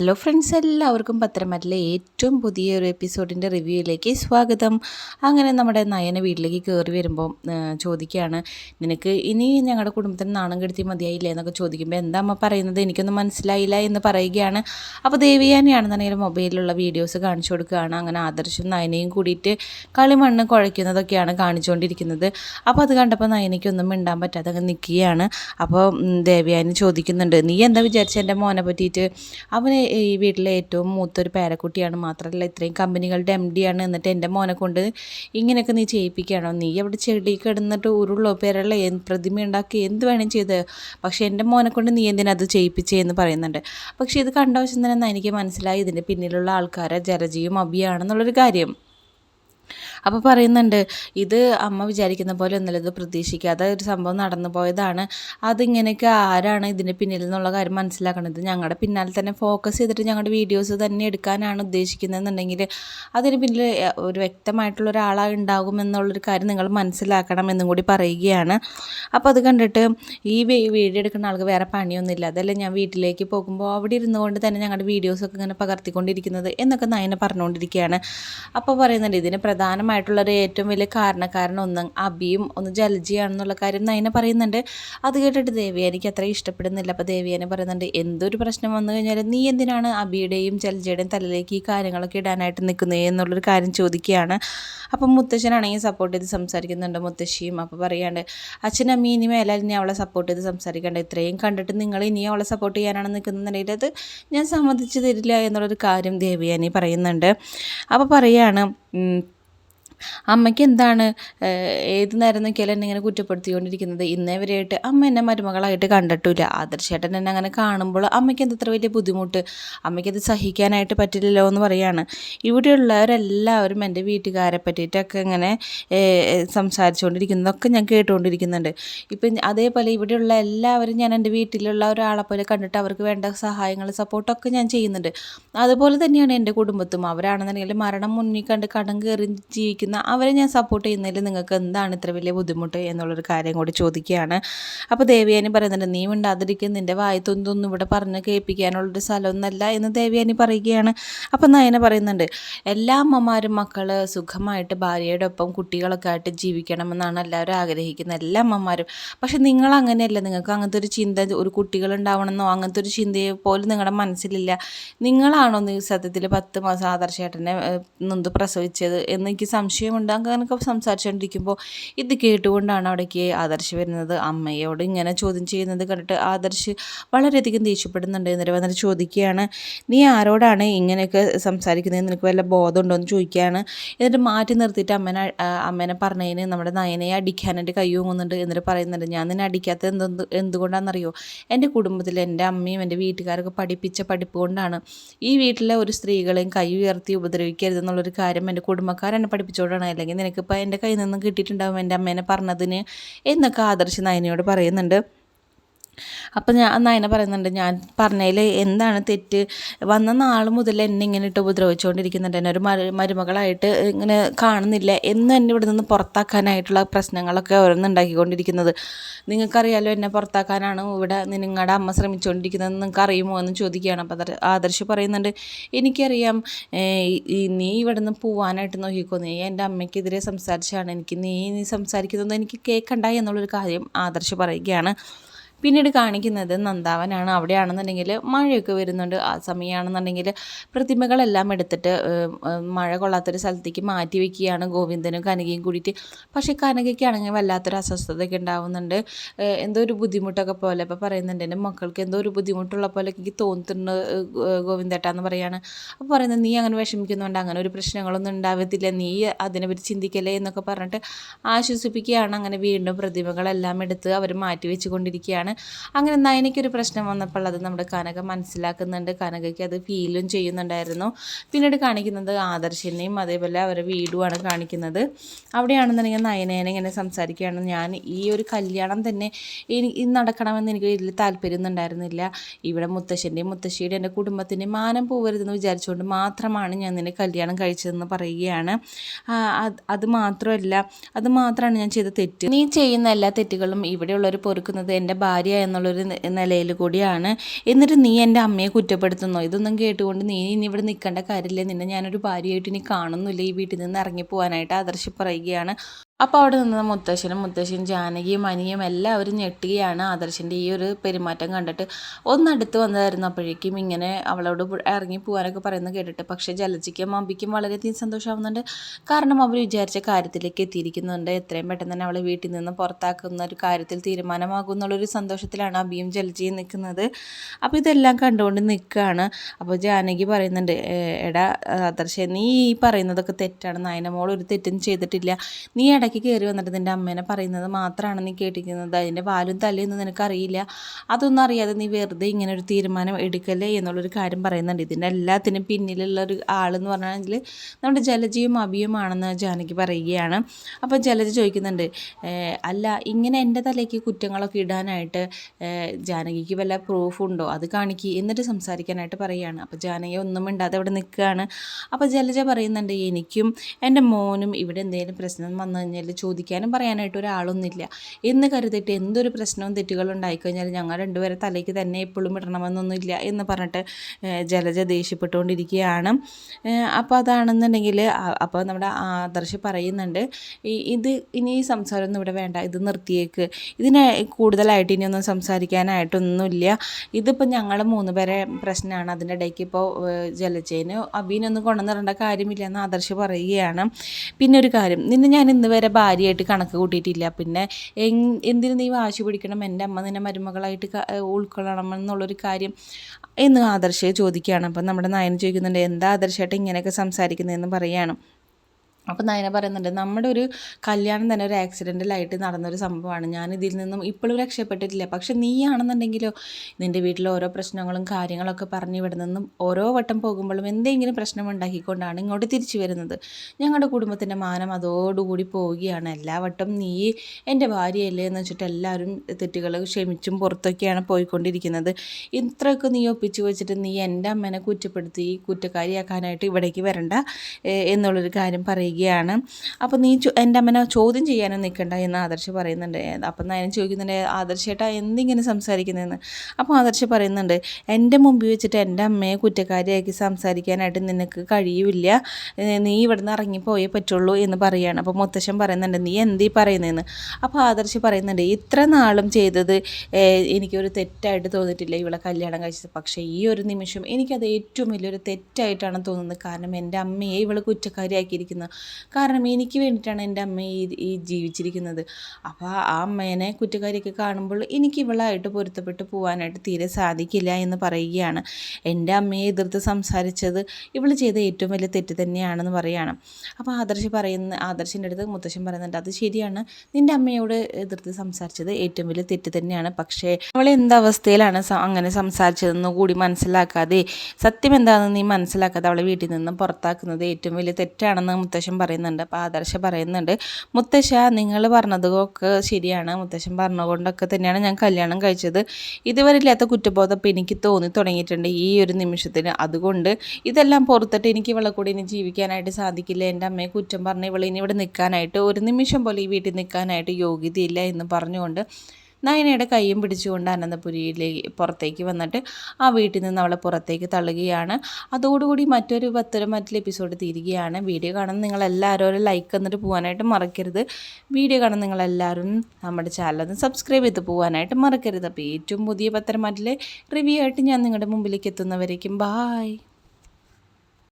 Hello friends എല്ലാവർക്കും പത്രമറ്റിലെ ഏറ്റവും പുതിയൊരു എപ്പിസോഡിന്റെ റിവ്യൂയിലേക്ക് സ്വാഗതം. അങ്ങനെ നമ്മുടെ നയന വീട്ടിലേക്ക് കയറി വരുമ്പോൾ ചോദിക്കുകയാണ് നിനക്ക് ഇനി ഞങ്ങളുടെ കുടുംബത്തിന് നാണം കെടുത്തി മതിയായില്ലേ? എന്നൊക്കെ ചോദിക്കുമ്പോൾ എന്താ അമ്മ പറയുന്നത്? എനിക്കൊന്നും മനസ്സിലായില്ല എന്ന് പറയുകയാണ്. അപ്പോൾ ദേവിയാനെയാണെന്നുണ്ടെങ്കിൽ മൊബൈലിലുള്ള വീഡിയോസ് കാണിച്ചു കൊടുക്കുകയാണ്. അങ്ങനെ ആദർശം നയനയും കൂടിയിട്ട് കളിമണ്ണ് കുഴയ്ക്കുന്നതൊക്കെയാണ് കാണിച്ചുകൊണ്ടിരിക്കുന്നത് അപ്പോൾ അത് കണ്ടപ്പോൾ നയനയ്ക്കൊന്നും മിണ്ടാൻ പറ്റാതെ അങ്ങ് നിൽക്കുകയാണ് അപ്പോൾ ദേവിയാനി ചോദിക്കുന്നുണ്ട് നീ എന്താ വിചാരിച്ച എന്റെ മോനെ പറ്റിയിട്ട്? അവന് ഈ വീട്ടിലെ ഏറ്റവും മൂത്തൊരു പേരക്കുട്ടിയാണ്. മാത്രമല്ല ഇത്രയും കമ്പനികളുടെ എം ആണ്. എന്നിട്ട് എന്റെ മോനെ കൊണ്ട് ഇങ്ങനെയൊക്കെ നീ ചെയ്യിപ്പിക്കുകയാണോ? നീ അവിടെ ചെടി കിടന്നിട്ട് ഉരുളോ പേരുള്ള പ്രതിമ ഉണ്ടാക്കി എന്ത് വേണേലും ചെയ്ത്. പക്ഷേ എന്റെ മോനെ കൊണ്ട് നീ എന്തിനാ അത് ചെയ്യിപ്പിച്ചേ എന്ന് പറയുന്നുണ്ട്. പക്ഷേ ഇത് കണ്ട വശം തന്നെ എനിക്ക് മനസ്സിലായി. ഇതിന്റെ പിന്നിലുള്ള ആൾക്കാരെ ജലജിയും അഭിയാണെന്നുള്ളൊരു കാര്യം. അപ്പോൾ പറയുന്നുണ്ട് ഇത് അമ്മ വിചാരിക്കുന്ന പോലെ ഒന്നുമില്ല ഇത് പ്രതീക്ഷിക്കാതെ ഒരു സംഭവം നടന്നു പോയതാണ്. അതിങ്ങനെയൊക്കെ ആരാണ് ഇതിന് പിന്നിൽ എന്നുള്ള കാര്യം മനസ്സിലാക്കണത്? ഞങ്ങളുടെ പിന്നാലെ തന്നെ ഫോക്കസ് ചെയ്തിട്ട് ഞങ്ങളുടെ വീഡിയോസ് തന്നെ എടുക്കാനാണ് ഉദ്ദേശിക്കുന്നതെന്നുണ്ടെങ്കിൽ അതിന് പിന്നിൽ ഒരു വ്യക്തമായിട്ടുള്ള ഒരാളാണ് ഉണ്ടാകുമെന്നുള്ളൊരു കാര്യം നിങ്ങൾ മനസ്സിലാക്കണം എന്നും കൂടി പറയുകയാണ്. അപ്പോൾ അത് കണ്ടിട്ട് ഈ വീഡിയോ എടുക്കുന്ന ആൾക്ക് വേറെ പണിയൊന്നുമില്ല. അതല്ല ഞാൻ വീട്ടിലേക്ക് പോകുമ്പോൾ അവിടെ ഇരുന്നുകൊണ്ട് തന്നെ ഞങ്ങളുടെ വീഡിയോസൊക്കെ ഇങ്ങനെ പകർത്തിക്കൊണ്ടിരിക്കുന്നത് എന്നൊക്കെ നയനെ പറഞ്ഞുകൊണ്ടിരിക്കുകയാണ്. അപ്പോൾ പറയുന്നുണ്ട് ഇതിന് പ്രധാനമായിട്ടും ഒരു ഏറ്റവും വലിയ കാരണക്കാരൻ ഒന്ന് അബിയും ഒന്ന് ജലജിയാണെന്നുള്ള കാര്യം നയന പറയുന്നുണ്ട്. അത് കേട്ടിട്ട് ദേവിയ എനിക്ക് അത്ര ഇഷ്ടപ്പെടുന്നില്ല. അപ്പോൾ ദേവിയനെ പറയുന്നുണ്ട് എന്തൊരു പ്രശ്നം വന്നു കഴിഞ്ഞാൽ നീ എന്തിനാണ് അബിയുടെയും ജലജിയുടെയും തലയിലേക്ക് ഈ കാര്യങ്ങളൊക്കെ ഇടാനായിട്ട് നിൽക്കുന്നത് എന്നുള്ളൊരു കാര്യം ചോദിക്കുകയാണ്. അപ്പം മുത്തശ്ശനാണെങ്കിൽ സപ്പോർട്ട് ചെയ്ത് സംസാരിക്കുന്നുണ്ട് മുത്തശ്ശിയും. അപ്പോൾ പറയാണ്ട് അച്ഛൻ അമ്മി ഇനി മേലാൽ ഇനി അവളെ സപ്പോർട്ട് ചെയ്ത് സംസാരിക്കേണ്ട. ഇത്രയും കണ്ടിട്ട് നിങ്ങൾ ഇനി അവളെ സപ്പോർട്ട് ചെയ്യാനാണ് നിൽക്കുന്നുണ്ടെങ്കിൽ അത് ഞാൻ സമ്മതിച്ചു തരില്ല എന്നുള്ളൊരു കാര്യം ദേവിയാനി പറയുന്നുണ്ട്. അപ്പോൾ പറയാണ് അമ്മയ്ക്ക് എന്താണ് ഏത് നേരം നോക്കിയാലും എന്നെ ഇങ്ങനെ കുറ്റപ്പെടുത്തിക്കൊണ്ടിരിക്കുന്നത്? ഇന്നേ വരെയായിട്ട് അമ്മ എന്നെ മരുമകളായിട്ട് കണ്ടിട്ടില്ല. ആദർശേട്ടൻ എന്നെ അങ്ങനെ കാണുമ്പോൾ അമ്മയ്ക്ക് എന്തത്ര വലിയ ബുദ്ധിമുട്ട്? അമ്മയ്ക്കത് സഹിക്കാനായിട്ട് പറ്റില്ലല്ലോ എന്ന് പറയാണ്. ഇവിടെയുള്ളവരെല്ലാവരും എന്റെ വീട്ടുകാരെ പറ്റിയിട്ടൊക്കെ ഇങ്ങനെ സംസാരിച്ചുകൊണ്ടിരിക്കുന്നതൊക്കെ ഞാൻ കേട്ടുകൊണ്ടിരിക്കുന്നുണ്ട്. ഇപ്പം അതേപോലെ ഇവിടെയുള്ള എല്ലാവരും ഞാൻ എന്റെ വീട്ടിലുള്ള ഒരാളെ പോലെ കണ്ടിട്ട് അവർക്ക് വേണ്ട സഹായങ്ങൾ സപ്പോർട്ടൊക്കെ ഞാൻ ചെയ്യുന്നുണ്ട്. അതുപോലെ തന്നെയാണ് എന്റെ കുടുംബത്തും. അവരാണെന്നുണ്ടെങ്കിൽ മരണം മുന്നിൽ കണ്ട് കടം കയറി ജീവിക്കുന്ന ചെയ്യുന്ന അവരെ ഞാൻ സപ്പോർട്ട് ചെയ്യുന്നതിൽ നിങ്ങൾക്ക് എന്താണ് ഇത്ര വലിയ ബുദ്ധിമുട്ട് എന്നുള്ളൊരു കാര്യം കൂടി ചോദിക്കുകയാണ്. അപ്പോൾ ദേവിയാനി പറയുന്നുണ്ട് നീ മിണ്ടാതിരിക്കും നിന്റെ വായത്തൊന്നും ഇവിടെ പറഞ്ഞ് കേൾപ്പിക്കാനുള്ളൊരു സ്ഥലമൊന്നല്ല എന്ന് ദേവിയാനി പറയുകയാണ്. അപ്പോൾ നയന പറയുന്നുണ്ട് എല്ലാ അമ്മമാരും മക്കൾ സുഖമായിട്ട് ഭാര്യയുടെ ഒപ്പം കുട്ടികളൊക്കെ ആയിട്ട് ജീവിക്കണമെന്നാണ് എല്ലാവരും ആഗ്രഹിക്കുന്നത് എല്ലാ അമ്മമാരും. പക്ഷെ നിങ്ങൾ അങ്ങനെയല്ല നിങ്ങൾക്ക് അങ്ങനത്തെ ഒരു ചിന്ത ഒരു കുട്ടികളുണ്ടാവണമെന്നോ അങ്ങനത്തെ ഒരു ചിന്തയെ പോലും നിങ്ങളുടെ മനസ്സിലില്ല. നിങ്ങളാണോ സത്യത്തിൽ പത്ത് മാസം ആദർശേട്ടനെ നൊന്ത് പ്രസവിച്ചത് എന്ന് എനിക്ക് സംശയം സംശയമുണ്ട് അങ്ങനെയൊക്കെ സംസാരിച്ചുകൊണ്ടിരിക്കുമ്പോൾ ഇത് കേട്ടുകൊണ്ടാണ് അവിടേക്ക് ആദർശ് വരുന്നത്. അമ്മയോട് ഇങ്ങനെ ചോദ്യം ചെയ്യുന്നത് കണ്ടിട്ട് ആദർശ് വളരെയധികം ദേഷ്യപ്പെടുന്നുണ്ട് എന്നിട്ട് വന്നിട്ട് ചോദിക്കുകയാണ് നീ ആരോടാണ് ഇങ്ങനെയൊക്കെ സംസാരിക്കുന്നത് നിനക്ക് വല്ല ബോധമുണ്ടോ? എന്ന് ചോദിക്കുകയാണ്. എന്നിട്ട് മാറ്റി നിർത്തിയിട്ട് അമ്മനെ അമ്മേനെ പറഞ്ഞതിന് നമ്മുടെ നയനയെ അടിക്കാനായിട്ട് കൈ ഓങ്ങുന്നുണ്ട് എന്നിട്ട് പറയുന്നുണ്ട് ഞാൻ നിന്നെ അടിക്കാത്തത് എന്ത് എന്തുകൊണ്ടാണെന്നറിയോ? എന്റെ കുടുംബത്തിൽ എന്റെ അമ്മയും എന്റെ വീട്ടുകാരൊക്കെ പഠിപ്പിച്ച പഠിപ്പ് കൊണ്ടാണ് ഈ വീട്ടിലെ ഒരു സ്ത്രീകളെയും കൈ ഉയർത്തി ഉപദ്രവിക്കരുതെന്നുള്ളൊരു കാര്യം എന്റെ കുടുംബക്കാരെന്നെ പഠിപ്പിച്ചോണ്ട് ആയതുകൊണ്ടാണ് അല്ലെങ്കിൽ നിനക്കിപ്പോൾ എന്റെ കയ്യിൽ നിന്നും കിട്ടിയിട്ടുണ്ടാവും? എന്റെ അമ്മേനെ പറഞ്ഞതിന് എന്നൊക്കെ ആദർശ് നയനയോട് പറയുന്നുണ്ട്. അപ്പം ഞാൻ നയന പറയുന്നുണ്ട് ഞാൻ പറഞ്ഞതിൽ എന്താണ് തെറ്റ്? വന്ന നാൾ മുതൽ എന്നെ ഇങ്ങനെ ഇട്ട് ഉപദ്രവിച്ചുകൊണ്ടിരിക്കുന്നുണ്ട് എന്നെ ഒരു മരുമകളായിട്ട് ഇങ്ങനെ കാണുന്നില്ല. എന്ന് എന്നെ ഇവിടെ നിന്ന് പുറത്താക്കാനായിട്ടുള്ള പ്രശ്നങ്ങളൊക്കെ ഓരോന്നുണ്ടാക്കിക്കൊണ്ടിരിക്കുന്നത് നിങ്ങൾക്കറിയാലോ എന്നെ പുറത്താക്കാനാണ് ഇവിടെ നിങ്ങളുടെ അമ്മ ശ്രമിച്ചുകൊണ്ടിരിക്കുന്നത് നിങ്ങൾക്ക് അറിയുമോ എന്ന് ചോദിക്കുകയാണ്. അപ്പം ആദർശ് പറയുന്നുണ്ട് എനിക്കറിയാം. നീ ഇവിടെ നിന്ന് പോവാനായിട്ട് നോക്കിക്കോ. നീ എന്റെ അമ്മയ്ക്കെതിരെ സംസാരിച്ചാണ് എനിക്ക് നീ നീ സംസാരിക്കുന്നത് എനിക്ക് കേൾക്കണ്ട എന്നുള്ളൊരു കാര്യം ആദർശ് പറയുകയാണ്. പിന്നീട് കാണിക്കുന്നത് നന്ദാവനാണ്. അവിടെയാണെന്നുണ്ടെങ്കിൽ മഴയൊക്കെ വരുന്നുണ്ട്. ആ സമയമാണെന്നുണ്ടെങ്കിൽ പ്രതിമകളെല്ലാം എടുത്തിട്ട് മഴ കൊള്ളാത്തൊരു സ്ഥലത്തേക്ക് മാറ്റി വയ്ക്കുകയാണ് ഗോവിന്ദനും കനകയും കൂടിയിട്ട്. പക്ഷേ കനകയ്ക്കാണെങ്കിൽ വല്ലാത്തൊരു അസ്വസ്ഥതയൊക്കെ ഉണ്ടാവുന്നുണ്ട്. എന്തോ ഒരു ബുദ്ധിമുട്ടൊക്കെ പോലെ ഇപ്പോൾ പറയുന്നുണ്ട്. എന്റെ മക്കൾക്ക് എന്തോ ഒരു ബുദ്ധിമുട്ടുള്ള പോലെ എനിക്ക് തോന്നുന്നുണ്ട് ഗോവിന്ദേട്ടാന്ന് പറയാണ്. അപ്പോൾ പറയുന്നത് നീ അങ്ങനെ വിഷമിക്കുന്നുണ്ട് അങ്ങനെ ഒരു പ്രശ്നങ്ങളൊന്നും ഉണ്ടാവത്തില്ല. നീ അതിനെപ്പറ്റി ചിന്തിക്കല്ലേ എന്നൊക്കെ പറഞ്ഞിട്ട് ആശ്വസിപ്പിക്കുകയാണ്. അങ്ങനെ വീണ്ടും പ്രതിമകളെല്ലാം എടുത്ത് അവർ മാറ്റി വെച്ചുകൊണ്ടിരിക്കുകയാണ്. അങ്ങനെ നയനയ്ക്കൊരു പ്രശ്നം വന്നപ്പോൾ അത് നമ്മുടെ കനക മനസ്സിലാക്കുന്നുണ്ട്. കനകയ്ക്ക് അത് ഫീലും ചെയ്യുന്നുണ്ടായിരുന്നു. പിന്നീട് കാണിക്കുന്നത് ആദർശിനെയും അതേപോലെ അവരുടെ വീടുമാണ് കാണിക്കുന്നത്. അവിടെയാണെന്നുണ്ടെങ്കിൽ നയനേനെ ഇങ്ങനെ സംസാരിക്കുകയാണ്. ഞാൻ ഈ ഒരു കല്യാണം തന്നെ എനിക്ക് നടക്കണമെന്ന് എനിക്ക് വലിയ താല്പര്യമൊന്നും ഉണ്ടായിരുന്നില്ല. ഇവിടെ മുത്തശ്ശന്റെയും മുത്തശ്ശിയുടെ എന്റെ കുടുംബത്തിന്റെയും മാനം പോകരുതെന്ന് വിചാരിച്ചുകൊണ്ട് മാത്രമാണ് ഞാൻ നിന്നെ കല്യാണം കഴിച്ചതെന്ന് പറയുകയാണ്. അത് മാത്രമല്ല അത് മാത്രമാണ് ഞാൻ ചെയ്ത തെറ്റ്. നീ ചെയ്യുന്ന എല്ലാ തെറ്റുകളും ഇവിടെയുള്ളവർ പൊറുക്കുന്നത് എന്റെ ഭാര്യ ഭാര്യ എന്നുള്ളൊരു നിലയിൽ കൂടിയാണ്. എന്നിട്ട് നീ എന്റെ അമ്മയെ കുറ്റപ്പെടുത്തുന്നു? ഇതൊന്നും കേട്ടുകൊണ്ട് നീ ഇനി ഇവിടെ നിൽക്കേണ്ട കാര്യമില്ല. നിന്നെ ഞാനൊരു ഭാര്യയായിട്ട് ഇനി കാണുന്നില്ല. ഈ വീട്ടിൽ നിന്ന് ഇറങ്ങി പോകാനായിട്ട് ആദർശ് പറയുകയാണ്. അപ്പോൾ അവിടെ നിന്ന മുത്തശ്ശനും മുത്തശ്ശിയും ജാനകിയും അനിയും എല്ലാവരും ഞെട്ടുകയാണ് ആദർശിന്റെ ഈ ഒരു പെരുമാറ്റം കണ്ടിട്ട്. ഒന്നടുത്ത് വന്നതായിരുന്നപ്പോഴേക്കും ഇങ്ങനെ അവളോട് ഇറങ്ങി പോകാനൊക്കെ പറയുന്നത് കേട്ടിട്ട് പക്ഷേ ജലജിക്കും അമ്പിക്കും വളരെയധികം സന്തോഷമാവുന്നുണ്ട്. കാരണം അവർ വിചാരിച്ച കാര്യത്തിലേക്ക് എത്തിയിരിക്കുന്നുണ്ട്. എത്രയും പെട്ടെന്ന് തന്നെ അവളെ വീട്ടിൽ നിന്ന് പുറത്താക്കുന്ന ഒരു കാര്യത്തിൽ തീരുമാനമാകും എന്നുള്ളൊരു സന്തോഷത്തിലാണ് അബിയും ജലജിയും നിൽക്കുന്നത്. അപ്പോൾ ഇതെല്ലാം കണ്ടുകൊണ്ട് നിൽക്കുകയാണ്. അപ്പോൾ ജാനകി പറയുന്നുണ്ട് "ഏ, എടാ ആദർശ നീ ഈ പറയുന്നതൊക്കെ തെറ്റാണ്. നായന മോൾ ഒരു തെറ്റും ചെയ്തിട്ടില്ല. നീ ഇടയ്ക്ക് കയറി വന്നിട്ട് നിന്റെ അമ്മേനെ പറയുന്നത് മാത്രമാണ് നീ കേട്ടിരിക്കുന്നത്. അതിന്റെ വാലും തലയൊന്നും നിനക്കറിയില്ല. അതൊന്നും അറിയാതെ നീ വെറുതെ ഇങ്ങനെ ഒരു തീരുമാനം എടുക്കല്ലേ എന്നുള്ളൊരു കാര്യം പറയുന്നുണ്ട്. ഇതിന്റെ എല്ലാത്തിനും പിന്നിലുള്ള ഒരു ആളെന്ന് പറഞ്ഞാൽ നമ്മുടെ ജലജയും അഭിയുമാണെന്ന് ജാനകി പറയുകയാണ്. അപ്പോൾ ജലജ ചോദിക്കുന്നുണ്ട് അല്ല ഇങ്ങനെ എന്റെ തലയ്ക്ക് കുറ്റങ്ങളൊക്കെ ഇടാനായിട്ട് ജാനകിക്ക് വല്ല പ്രൂഫ് ഉണ്ടോ? അത് കാണിക്കുക എന്നിട്ട് സംസാരിക്കാനായിട്ട് പറയുകയാണ് അപ്പോൾ ജാനകി ഒന്നും മിണ്ടാതെ അവിടെ നിൽക്കുകയാണ്. അപ്പോൾ ജലജ പറയുന്നുണ്ട് എനിക്കും എന്റെ മോനും ഇവിടെ എന്തെങ്കിലും പ്രശ്നം വന്നു കഴിഞ്ഞാൽ ചോദിക്കാനും പറയാനായിട്ട് ഒരാളൊന്നുമില്ല. എന്ന് കരുതിയിട്ട് എന്തൊരു പ്രശ്നവും തെറ്റുകളും ഉണ്ടായിക്കഴിഞ്ഞാൽ ഞങ്ങൾ രണ്ടുപേരെ തലയ്ക്ക് തന്നെ എപ്പോഴും ഇടണമെന്നൊന്നുമില്ല എന്ന് പറഞ്ഞിട്ട് ജലജ ദേഷ്യപ്പെട്ടുകൊണ്ടിരിക്കുകയാണ്. അപ്പോൾ അതാണെന്നുണ്ടെങ്കിൽ അപ്പോൾ നമ്മുടെ ആദർശ് പറയുന്നുണ്ട് ഇത് ഇനി സംസാരമൊന്നും ഇവിടെ വേണ്ട ഇത് നിർത്തിയേക്ക്. ഇതിനെ കൂടുതലായിട്ട് ഇനിയൊന്നും സംസാരിക്കാനായിട്ടൊന്നുമില്ല. ഇതിപ്പോൾ ഞങ്ങൾ മൂന്ന് പേരെ പ്രശ്നമാണ്. അതിന്റെ ഇടയ്ക്ക് ഇപ്പോൾ ജലജേന് അബീനൊന്നും കൊണ്ടുവന്നിടേണ്ട കാര്യമില്ല എന്ന് ആദർശ് പറയുകയാണ്. പിന്നെ ഒരു കാര്യം നിന്നെ ഞാൻ ഇന്ന് വരെ ഭാര്യയായിട്ട് കണക്ക് കൂട്ടിയിട്ടില്ല. പിന്നെ എന്തിനു നീ വാശി പിടിക്കണം? എന്റെ അമ്മ നിന്നെ മരുമകളായിട്ട് ഉൾക്കൊള്ളണം എന്നുള്ളൊരു കാര്യം എന്ന് ആദർശയെ ചോദിക്കുകയാണ്. അപ്പം നമ്മുടെ നയൻ ചോദിക്കുന്നുണ്ട് എന്താ ആദർശമായിട്ട് ഇങ്ങനെയൊക്കെ സംസാരിക്കുന്നതെന്ന് പറയുകയാണ് അപ്പോൾ നയന പറയുന്നുണ്ട് നമ്മുടെ ഒരു കല്യാണം തന്നെ ഒരു ആക്സിഡന്റിലായിട്ട് നടന്നൊരു സംഭവമാണ്. ഞാൻ ഇതിൽ നിന്നും ഇപ്പോഴും രക്ഷപ്പെട്ടിട്ടില്ല. പക്ഷെ നീയാണെന്നുണ്ടെങ്കിലോ നിന്റെ വീട്ടിൽ ഓരോ പ്രശ്നങ്ങളും കാര്യങ്ങളൊക്കെ പറഞ്ഞ് ഇവിടെ നിന്നും ഓരോ വട്ടം പോകുമ്പോഴും എന്തെങ്കിലും പ്രശ്നം ഉണ്ടാക്കിക്കൊണ്ടാണ് ഇങ്ങോട്ട് തിരിച്ചു വരുന്നത്. ഞങ്ങളുടെ കുടുംബത്തിന്റെ മാനം അതോടുകൂടി പോവുകയാണ്. എല്ലാ വട്ടം നീ എന്റെ ഭാര്യയല്ലേ എന്ന് വെച്ചിട്ട് എല്ലാവരും തെറ്റുകൾ ക്ഷമിച്ചും പുറത്തൊക്കെയാണ് പോയിക്കൊണ്ടിരിക്കുന്നത്. ഇത്രയൊക്കെ നീ ഒപ്പിച്ച് വെച്ചിട്ട് നീ എന്റെ അമ്മേനെ കുറ്റപ്പെടുത്തി കുറ്റക്കാരിയാക്കാനായിട്ട് ഇവിടേക്ക് വരണ്ട എന്നുള്ളൊരു കാര്യം പറയുകയാണ് അപ്പോൾ നീ എന്റെ അമ്മനെ ചോദ്യം ചെയ്യാനും നിൽക്കണ്ട എന്ന് ആദർശ് പറയുന്നുണ്ട്. അപ്പം ഞാൻ ചോദിക്കുന്നുണ്ട് ആദർശേട്ടാ എന്തിങ്ങനെ സംസാരിക്കുന്നതെന്ന് അപ്പോൾ ആദർശ് പറയുന്നുണ്ട് എന്റെ മുമ്പിൽ വെച്ചിട്ട് എന്റെ അമ്മയെ കുറ്റക്കാരിയാക്കി സംസാരിക്കാനായിട്ട് നിനക്ക് കഴിയില്ല. നീ ഇവിടുന്ന് ഇറങ്ങിപ്പോയേ പറ്റുള്ളൂ എന്ന് പറയുകയാണ് അപ്പോൾ മുത്തശ്ശൻ പറയുന്നുണ്ട് നീ എന്തീ പറയുന്നതെന്ന് അപ്പോൾ ആദർശ് പറയുന്നുണ്ട് ഇത്ര നാളും ചെയ്തത് എനിക്കൊരു തെറ്റായിട്ട് തോന്നിയിട്ടില്ല ഇവളെ കല്യാണം കഴിച്ചത്. പക്ഷേ ഈ ഒരു നിമിഷം എനിക്കത് ഏറ്റവും വലിയൊരു തെറ്റായിട്ടാണ് തോന്നുന്നത്. കാരണം എന്റെ അമ്മയെ ഇവൾ കുറ്റക്കാരിയാക്കിയിരിക്കുന്നത് കാരണം എനിക്ക് വേണ്ടിയിട്ടാണ് എന്റെ അമ്മ ഈ ഈ ജീവിച്ചിരിക്കുന്നത്. അപ്പോൾ ആ അമ്മേനെ കുറ്റക്കാരിയൊക്കെ കാണുമ്പോൾ എനിക്ക് ഇവളായിട്ട് പൊരുത്തപ്പെട്ട് പോകാനായിട്ട് തീരെ സാധിക്കില്ല എന്ന് പറയുകയാണ്. എന്റെ അമ്മയെ എതിർത്ത് സംസാരിച്ചത് ഇവൾ ചെയ്ത ഏറ്റവും വലിയ തെറ്റ് തന്നെയാണെന്ന് പറയുകയാണ് അപ്പോൾ ആദർശ് പറയുന്ന ആദർശിന്റെ അടുത്ത് മുത്തശ്ശൻ പറയുന്നുണ്ട് അത് ശരിയാണ്. നിന്റെ അമ്മയോട് എതിർത്ത് സംസാരിച്ചത് ഏറ്റവും വലിയ തെറ്റ് തന്നെയാണ്. പക്ഷേ അവൾ എന്തവസ്ഥയിലാണ് അങ്ങനെ സംസാരിച്ചതെന്ന് കൂടി മനസ്സിലാക്കാതെ സത്യം എന്താണെന്ന് നീ മനസ്സിലാക്കാതെ അവളെ വീട്ടിൽ നിന്ന് പുറത്താക്കുന്നത് ഏറ്റവും വലിയ തെറ്റാണെന്ന് മുത്തശ്ശൻ പറയുന്നുണ്ട് അപ്പോൾ ആദർശ പറയുന്നുണ്ട് മുത്തശ്ശ നിങ്ങൾ പറഞ്ഞതൊക്കെ ശരിയാണ്. മുത്തശ്ശൻ പറഞ്ഞതുകൊണ്ടൊക്കെ തന്നെയാണ് ഞാൻ കല്യാണം കഴിച്ചത്. ഇതുവരെ ഇല്ലാത്ത കുറ്റബോധം ഇപ്പോൾ എനിക്ക് തോന്നി തുടങ്ങിയിട്ടുണ്ട് ഈ ഒരു നിമിഷത്തിന്. അതുകൊണ്ട് ഇതെല്ലാം പുറത്തിട്ട് എനിക്ക് ഇവളെ കൂടി ഇനി ജീവിക്കാനായിട്ട് സാധിക്കില്ല. എന്റെ അമ്മയെ കുറ്റം പറഞ്ഞ് ഇവളിനി ഇവിടെ നിൽക്കാനായിട്ട് ഒരു നിമിഷം പോലും ഈ വീട്ടിൽ നിൽക്കാനായിട്ട് യോഗ്യതയില്ല എന്ന് പറഞ്ഞുകൊണ്ട് നയനയുടെ കൈയും പിടിച്ചുകൊണ്ട് അനന്തപുരിയിലേക്ക് പുറത്തേക്ക് വന്നിട്ട് ആ വീട്ടിൽ നിന്ന് അവളെ പുറത്തേക്ക് തള്ളുകയാണ്. അതോടുകൂടി മറ്റൊരു പത്തൊരു മറ്റൊരു എപ്പിസോഡ് തീരുകയാണ്. വീഡിയോ കാണുന്ന നിങ്ങളെല്ലാവരും ഒരു ലൈക്ക് എന്നിട്ട് പോകാനായിട്ട് മറക്കരുത്. വീഡിയോ കാണുന്ന നിങ്ങളെല്ലാവരും നമ്മുടെ ചാനലൊന്ന് സബ്സ്ക്രൈബ് ചെയ്ത് പോകാനായിട്ട് മറക്കരുത്. അപ്പോൾ ഏറ്റവും പുതിയ പത്തരമാറ്റിലെ റിവ്യൂ ആയിട്ട് ഞാൻ നിങ്ങളുടെ മുമ്പിലേക്ക് എത്തുന്നവരേക്കും ബായ്